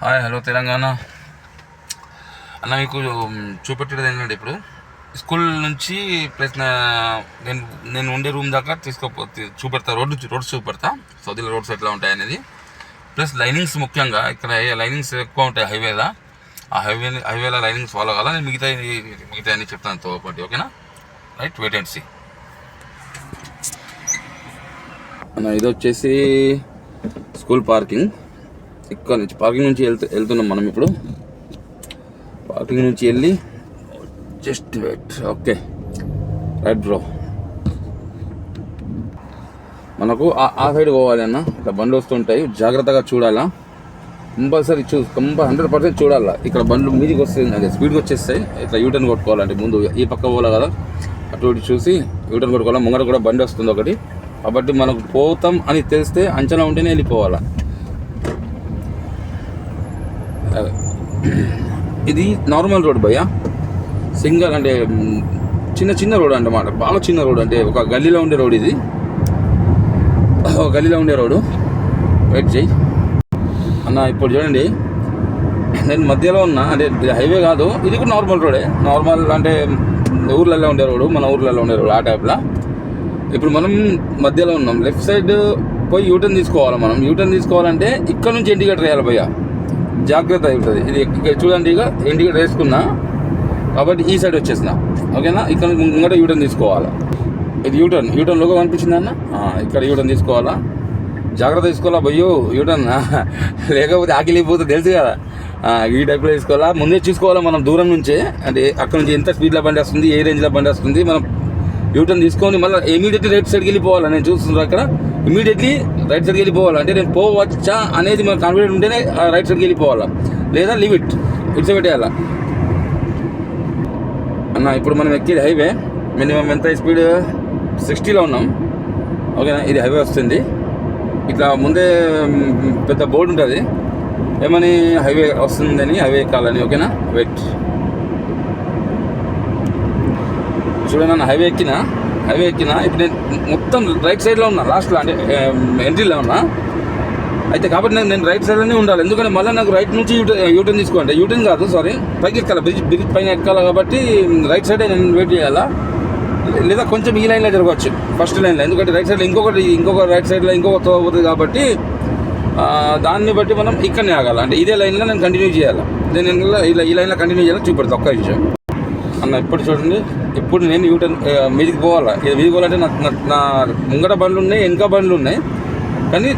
Hi hello Telangana. అన్న మీకు చూపెట్టేది ఏంటంటే ఇప్పుడు స్కూల్ నుంచి ప్లస్ నా నేను నేను ఉండే రూమ్ దాకా తీసుకోపో చూపెడతా. రోడ్డు రోడ్స్ చూపెడతా. సౌదీలో రోడ్స్ ఎట్లా ఉంటాయి అనేది. ప్లస్ లైనింగ్స్ ముఖ్యంగా ఇక్కడ లైనింగ్స్ ఎక్కువ ఉంటాయి హైవేలా ఆ హైవే హైవేలో లైనింగ్స్ ఫాలో కావాలా? నేను మిగతా మిగతా అన్ని చెప్తాను తో పాటు ఓకేనా? Right wait and see. అన్న ఇది వచ్చేసి స్కూల్ పార్కింగ్. ఇక్కడ నుంచి పార్కింగ్ నుంచి వెళ్తూ వెళ్తున్నాం మనం ఇప్పుడు. పార్కింగ్ నుంచి వెళ్ళి just wait okay right bro మనకు ఆ- ఆ సైడ్ పోవాలి అన్న. ఇట్లా బండ్లు వస్తుంటాయి. జాగ్రత్తగా చూడాలా. కంపల్సరీ చూ కంపల్ హండ్రెడ్ పర్సెంట్ చూడాలా. ఇక్కడ బండ్లు మీదికి వస్తుంది అదే స్పీడ్గా వచ్చేస్తాయి. ఇట్లా యూటర్న్ కొట్టుకోవాలంటే ముందు ఈ పక్క పోలే కదా. అటు ఇటు చూసి యూటర్న్ కొట్టుకోవాలి. ముంగట కూడా బండి వస్తుంది ఒకటి. కాబట్టి మనకు పోతాం అని తెలిస్తే అంచనా ఉంటేనే వెళ్ళిపోవాలా. ఇది నార్మల్ రోడ్ భయ్య. సింగల్ అంటే చిన్న చిన్న రోడ్ అన్నమాట. బాగా చిన్న రోడ్ అంటే ఒక గల్లీలో ఉండే రోడ్ ఇది. ఒక గల్లీలో ఉండే రోడ్డు వెయిట్ చేయి అన్న ఇప్పుడు చూడండి. నేను మధ్యలో ఉన్నా అంటే హైవే కాదు ఇది కూడా నార్మల్ రోడే. నార్మల్ అంటే ఊర్లలో ఉండే రోడ్డు మన ఊర్లలో ఉండే రోడ్ ఆ టైప్లో. ఇప్పుడు మనం మధ్యలో ఉన్నాం. లెఫ్ట్ సైడ్ పోయి యూటర్న్ తీసుకోవాలి మనం? యూటర్న్ తీసుకోవాలంటే ఇక్కడ నుంచి ఇండికేటర్ వేయాలి పోయా జాగ్రత్త అవుతుంది ఇది ఇక్కడ చూడండి ఇక ఇండికేటర్ వేసుకున్నా. కాబట్టి ఈ సైడ్ వచ్చేసిన. ఓకేనా ఇక్కడ నుంచి ముంగట యూటర్న్ తీసుకోవాలా? ఇది యూటర్న్ యూటర్న్ లోగో కనిపించింది అన్న? ఇక్కడ యూటర్న్ తీసుకోవాలా? జాగ్రత్త తీసుకోవాలా? భయ్యో యూటర్న్ లేకపోతే ఆకిలిపోతుంది తెలుసు కదా. ఈ టైప్లో తీసుకోవాలా? ముందే చూసుకోవాలా మనం దూరం నుంచే? అంటే అక్కడ నుంచి ఎంత స్పీడ్లో బండి వస్తుంది ఏ రేంజ్లో బండి వస్తుంది మనం యూటర్న్ తీసుకొని మళ్ళీ ఇమీడియట్ రైట్ సైడ్కి వెళ్ళిపోవాలి? నేను చూస్తున్నాను అక్కడ ఇమీడియట్లీ రైట్ సైడ్కి వెళ్ళిపోవాలి. అంటే నేను పోవచ్చా అనేది మనకు కాన్ఫిడెంట్ ఉంటేనే రైట్ సైడ్కి వెళ్ళిపోవాలా? లేదా లివ్ ఇట్ ఇట్స్ పెట్టేయాలా అన్న ఇప్పుడు మనం ఎక్కేది హైవే మినిమం ఎంత స్పీడ్ సిక్స్టీలో ఉన్నాం. ఓకేనా ఇది హైవే వస్తుంది. ఇట్లా ముందే పెద్ద బోర్డు ఉంటుంది. ఏమని హైవే వస్తుందని హైవే ఎక్కాలని ఓకేనా వెయిట్ చూడండి అన్న హైవే ఎక్కినా? హైవే ఎక్కిన ఇప్పుడు నేను మొత్తం రైట్ సైడ్లో ఉన్నా లాస్ట్లో అంటే ఎంట్రీలో ఉన్నా. అయితే కాబట్టి నేను నేను రైట్ సైడ్లోనే ఉండాలి. ఎందుకంటే మళ్ళీ నాకు రైట్ నుంచి యూటర్న్ యూటర్న్ తీసుకోండి యూటర్న్ కాదు సారీ పైకి ఎక్కాలి బ్రిడ్జ్ బ్రిడ్జ్ పైన ఎక్కాలి కాబట్టి రైట్ సైడే నేను వెయిట్ చేయాలా? లేదా కొంచెం ఈ లైన్లో జరగవచ్చు ఫస్ట్ లైన్లో ఎందుకంటే రైట్ సైడ్లో ఇంకొకటి ఇంకొక రైట్ సైడ్లో ఇంకొక అవుతుంది పోతుంది కాబట్టి దాన్ని బట్టి మనం ఇక్కడనే ఆగాలి. అంటే ఇదే లైన్లో నేను కంటిన్యూ చేయాలి? నేను ఇలా ఇలా ఈ లైన్లో కంటిన్యూ చేయాలి? చూపెడతా ఒక్క విషయం అన్న ఇప్పుడు చూడండి. ఇప్పుడు నేను యూటర్న్ మీదికి పోవాలా? ఇది మీదికి పోవాలంటే నా నా- ముంగట బండ్లు ఉన్నాయి వెనక బండ్లు ఉన్నాయి. కానీ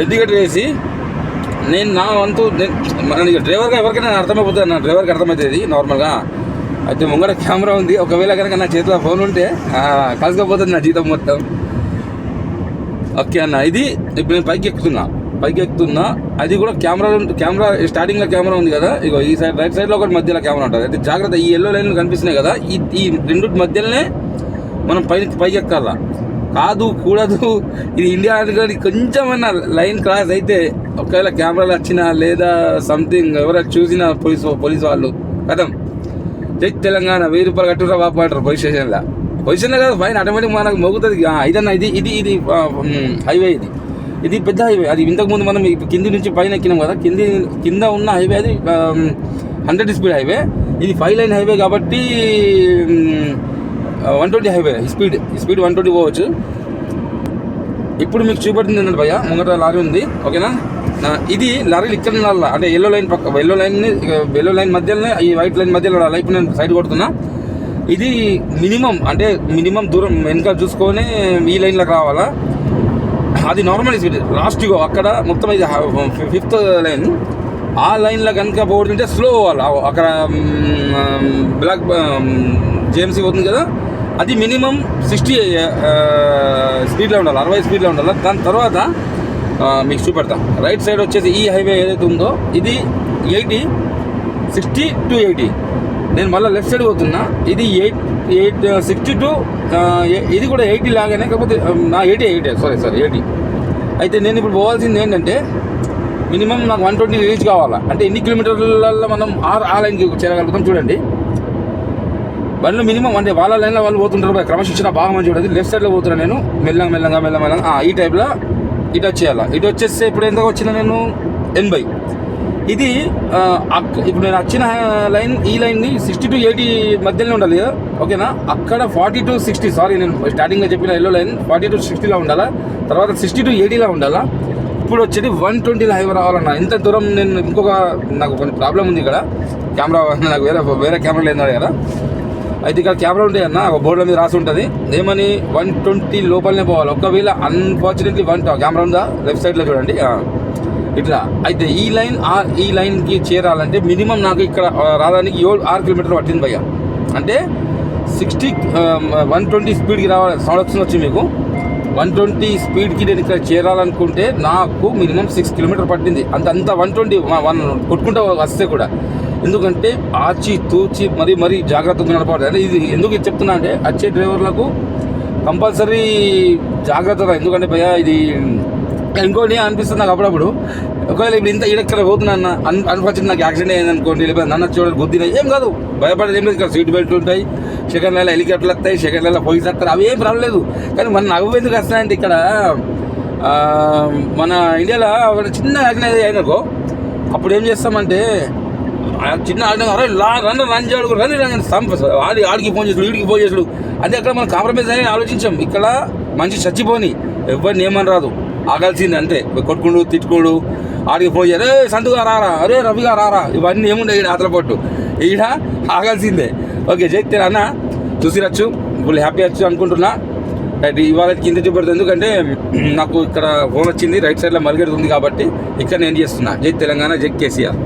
ఇండికేటర్ వేసి నేను నా వంతు నేను మన డ్రైవర్గా ఎవరికైనా అర్థమైపోతుంది నా డ్రైవర్కి అర్థమవుతుంది నార్మల్గా. అయితే ముంగట కెమెరా ఉంది ఒకవేళ కనుక నా చేతిలో ఫోన్ ఉంటే ఆ, కలిసిపోతుంది నా జీతం మొత్తం. ఓకే అన్న ఇది ఇప్పుడు నేను పైకి ఎక్కుతున్నా. పైకి ఎక్కుతున్నా అది కూడా కెమెరా కెమెరా స్టార్టింగ్లో కెమెరా ఉంది కదా ఇగో ఈ సైడ్ రైట్ సైడ్లో ఒకటి మధ్యలో కెమెరా ఉంటుంది. అయితే జాగ్రత్త ఈ ఎల్లో లైన్లు కనిపిస్తున్నాయి కదా ఈ ఈ రెండు మధ్యలోనే మనం పై పైకి ఎక్కాల కాదు కూడదు ఇది ఇండియా కానీ కొంచెమైనా లైన్ క్రాస్ అయితే ఒకవేళ కెమెరాలు వచ్చినా లేదా సంథింగ్ ఎవరైనా చూసినా పోలీస్ పోలీస్ వాళ్ళు. కథం. జై తెలంగాణ వెయ్యి రూపాయలు కట్టురా బాబు అంటారు పోలీస్ స్టేషన్లో. పొజిషన్లో కాదు ఫైన్ ఆటోమేటిక్ మనకు మోగుతుంది. ఇదన్నా ఇది ఇది ఇది హైవే ఇది. ఇది పెద్ద హైవే అది ఇంతకుముందు మనం కింది నుంచి పైన ఎక్కినాం కదా. కింది కింద ఉన్న హైవే అది హండ్రెడ్ స్పీడ్ హైవే ఇది ఫైవ్ లైన్ హైవే కాబట్టి one twenty highway speed speed one twenty పోవచ్చు. ఇప్పుడు మీకు చూపెడుతుంది ఏంటంటే భయ్య ముంగట లారీ ఉంది. ఓకేనా? ఇది లారీలు ఇక్కడ ఉండాలా? అంటే ఎల్లో లైన్ పక్క ఎల్లో లైన్ ఎల్లో లైన్ మధ్యలోనే ఈ వైట్ లైన్ మధ్యలో ఉండాలి ఇప్పుడు నేను సైడ్ కొడుతున్నా. ఇది మినిమం అంటే మినిమం దూరం వెనక చూసుకొని ఈ లైన్లోకి రావాలా? అది నార్మల్ స్పీడ్ లాస్ట్ ఇగో అక్కడ మొత్తం ఇది ఫిఫ్త్ లైన్ ఆ లైన్లో కనుక పోతుంటే స్లో పోవాలి అక్కడ బ్లాక్ జేఎంసీ పోతుంది కదా. అది మినిమం సిక్స్టీ స్పీడ్లో ఉండాలి. అరవై స్పీడ్లో ఉండాలి. దాని తర్వాత మీకు చూపెడతా. రైట్ సైడ్ వచ్చేసి ఈ హైవే ఏదైతే ఉందో ఇది ఎయిటీ సిక్స్టీ టు ఎయిటీ నేను మళ్ళీ లెఫ్ట్ సైడ్ పోతున్నా. ఇది ఎయిట్ ఎయిట్ సిక్స్టీ టు ఇది కూడా ఎయిటీ లాగానే కాకపోతే నా eighty eighty sorry sorry eighty. అయితే నేను ఇప్పుడు పోవాల్సింది ఏంటంటే మినిమం నాకు వన్ ట్వంటీ రీచ్ కావాలా? అంటే ఎన్ని కిలోమీటర్లలో మనం ఆర్ ఆ లైన్కి చేరగలుగుతాం చూడండి. బండ్లు మినిమం అంటే వాళ్ళ లైన్లో వాళ్ళు పోతుంటారు క్రమశిక్షణ బాగా మంచి ఉంటుంది లెఫ్ట్ సైడ్లో పోతున్నా నేను మెల్లగా మెల్లగా మెల్లగా మెల్లగా ఈ టైప్లో ఇటు వచ్చేయాలా? ఇటు వచ్చేస్తే ఇప్పుడు ఎంత వచ్చిన నేను ఎనభై. ఇది అక్- ఇప్పుడు నేను వచ్చిన లైన్ ఈ లైన్ని సిక్స్టీ టు ఎయిటీ మధ్యలో ఉండాలి. ఓకేనా? అక్కడ ఫార్టీ టు సిక్స్టీ సారీ నేను స్టార్టింగ్లో చెప్పిన ఎల్లో లైన్ ఫార్టీ టు సిక్స్టీలో ఉండాలా? తర్వాత సిక్స్టీ టు ఎయిటీలో ఉండాలా? ఇప్పుడు వచ్చేది వన్ ట్వంటీలో హైవే రావాలన్నా? ఇంత దూరం నేను ఇంకొక నాకు కొన్ని ప్రాబ్లం ఉంది ఇక్కడ. కెమెరా నాకు వేరే వేరే కెమెరా లేదు కదా. అయితే ఇక్కడ కెమెరా ఉంటాయి అన్న ఒక బోర్డుల మీద రాసి ఉంటుంది. ఏమని? వన్ ట్వంటీ లోపలనే పోవాలి. ఒకవేళ అన్ఫార్చునేట్లీ వన్ కెమెరా ఉందా? లెఫ్ట్ సైడ్లో చూడండి. ఇట్లా. అయితే ఈ లైన్ ఆ ఈ లైన్కి చేరాలంటే మినిమం నాకు ఇక్కడ రావడానికి ఏడు ఆరు కిలోమీటర్లు పట్టింది భయ్య. అంటే సిక్స్టీ వన్ ట్వంటీ స్పీడ్కి రావాలి సౌండ్ వచ్చింది వచ్చి మీకు. వన్ ట్వంటీ స్పీడ్కి నేను ఇక్కడ చేరాలనుకుంటే నాకు మినిమం సిక్స్ కిలోమీటర్ పట్టింది. అంత అంత వన్ ట్వంటీ వన్ కొట్టుకుంటా వస్తే కూడా. ఎందుకంటే ఆచి తూచి మరీ మరీ జాగ్రత్తగా నడపాలి. అంటే ఇది ఎందుకు ఇది చెప్తున్నా అంటే వచ్చే డ్రైవర్లకు కంపల్సరీ జాగ్రత్త ఎందుకంటే భయ్య ఇది ఇంకోటి అనిపిస్తుంది నాకు అప్పుడప్పుడు? ఒకవేళ ఇప్పుడు ఇంత ఇక్కడ పోతున్నా అన్ అన్ఫార్చునేట్ నాకు యాక్సిడెంట్ అయింది అనుకోండి లేకపోతే నన్ను చూడాలి గుద్దిన ఏం కాదు భయపడేది ఏం లేదు ఇక్కడ సీట్ బెల్ట్ ఉంటాయి సెకండ్లలో హెలికాప్టర్లు వస్తాయి సెకండ్లలో పోలీస్ వస్తారు అవి ఏం ప్రాబ్లం లేదు. కానీ మన నవ్వు ఎందుకు వస్తాయంటే ఇక్కడ మన ఇండియాలో ఒక చిన్న యాక్సిడెంట్ అయినకో అప్పుడు ఏం చేస్తామంటే చిన్న ఆడిన అరే లా రన్ రన్ చేయడు రన్ రన్ ఆడి ఆడికి ఫోన్ చేసాడు వీడికి ఫోన్ చేసాడు అదే అక్కడ మనం కాంప్రమైజ్ అని ఆలోచించాం ఇక్కడ మంచి చచ్చిపోని ఎవరిని ఏమని రాదు ఆగాల్సింది అంతే. కొట్టుకుడు తిట్టుకోడు. ఆడికి ఫోన్ చేయరు "ఏ, సంతుగా రారా? అరే రవిగా రారా? ఇవన్నీ ఏముండే ఈడ ఆతల పట్టు. ఈడ ఆగాల్సిందే. ఓకే చెప్తే అన్న చూసిరచ్చు ఫుల్ హ్యాపీ వచ్చు అనుకుంటున్నా. రైట్ ఇవాళ కింద చూపెడుతుంది ఎందుకంటే నాకు ఇక్కడ ఫోన్ వచ్చింది రైట్ సైడ్లో మలిగెడుతుంది కాబట్టి ఇక్కడ నేను చేస్తున్నా. జై తెలంగాణ జై కేసీఆర్.